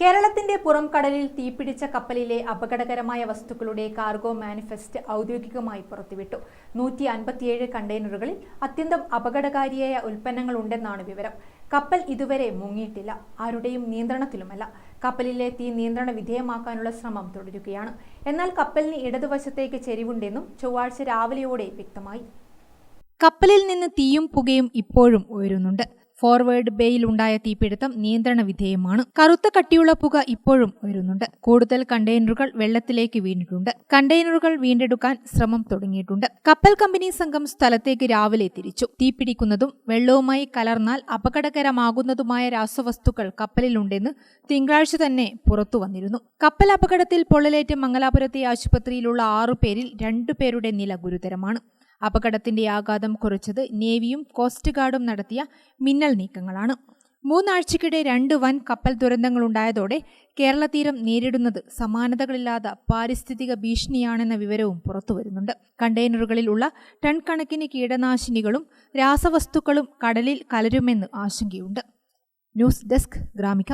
കേരളത്തിന്റെ പുറം കടലിൽ തീപിടിച്ച കപ്പലിലെ അപകടകരമായ വസ്തുക്കളുടെ കാർഗോ മാനിഫെസ്റ്റ് ഔദ്യോഗികമായി പുറത്തുവിട്ടു. നൂറ്റി അൻപത്തിയേഴ് കണ്ടെയ്നറുകളിൽ അത്യന്തം അപകടകാരിയായ ഉൽപ്പന്നങ്ങൾ ഉണ്ടെന്നാണ് വിവരം. കപ്പൽ ഇതുവരെ മുങ്ങിയിട്ടില്ല. ആരുടെയും നിയന്ത്രണത്തിലുമല്ല. കപ്പലിലെ തീ നിയന്ത്രണ വിധേയമാക്കാനുള്ള ശ്രമം തുടരുകയാണ്. എന്നാൽ കപ്പലിന് ഇടതുവശത്തേക്ക് ചെരിവുണ്ടെന്നും ചൊവ്വാഴ്ച രാവിലെയോടെ വ്യക്തമായി. കപ്പലിൽ നിന്ന് തീയും പുകയും ഇപ്പോഴും ഉയരുന്നുണ്ട്. ഫോർവേഡ് ബേയിൽ ഉണ്ടായ തീപിടുത്തം നിയന്ത്രണ വിധേയമാണ്. കറുത്ത കട്ടിയുള്ള പുക ഇപ്പോഴും ഉയരുന്നുണ്ട്. കൂടുതൽ കണ്ടെയ്നറുകൾ വെള്ളത്തിലേക്ക് വീണിട്ടുണ്ട്. കണ്ടെയ്നറുകൾ വീണ്ടെടുക്കാൻ ശ്രമം തുടങ്ങിയിട്ടുണ്ട്. കപ്പൽ കമ്പനി സംഘം സ്ഥലത്തേക്ക് രാവിലെ തിരിച്ചു. തീപിടിക്കുന്നതും വെള്ളവുമായി കലർന്നാൽ അപകടകരമാകുന്നതുമായ രാസവസ്തുക്കൾ കപ്പലിലുണ്ടെന്ന് തിങ്കളാഴ്ച തന്നെ പുറത്തു വന്നിരുന്നു. കപ്പൽ അപകടത്തിൽ പൊള്ളലേറ്റ് മംഗലാപുരത്തെ ആശുപത്രിയിലുള്ള ആറു പേരിൽ രണ്ടു പേരുടെ നില ഗുരുതരമാണ്. അപകടത്തിന്റെ ആഘാതം കുറച്ചത് നേവിയും കോസ്റ്റ് ഗാർഡും നടത്തിയ മിന്നൽ നീക്കങ്ങളാണ്. മൂന്നാഴ്ചക്കിടെ രണ്ട് വൻ കപ്പൽ ദുരന്തങ്ങൾ ഉണ്ടായതോടെ കേരള തീരം നേരിടുന്നത് സമാനതകളില്ലാത്ത പാരിസ്ഥിതിക ഭീഷണിയാണെന്ന വിവരവും പുറത്തുവരുന്നുണ്ട് കണ്ടെയ്നറുകളിൽ ഉള്ള ടൺ കണക്കിന് കീടനാശിനികളും രാസവസ്തുക്കളും കടലിൽ കലരുമെന്ന് ആശങ്കയുണ്ട്. News desk Gramika.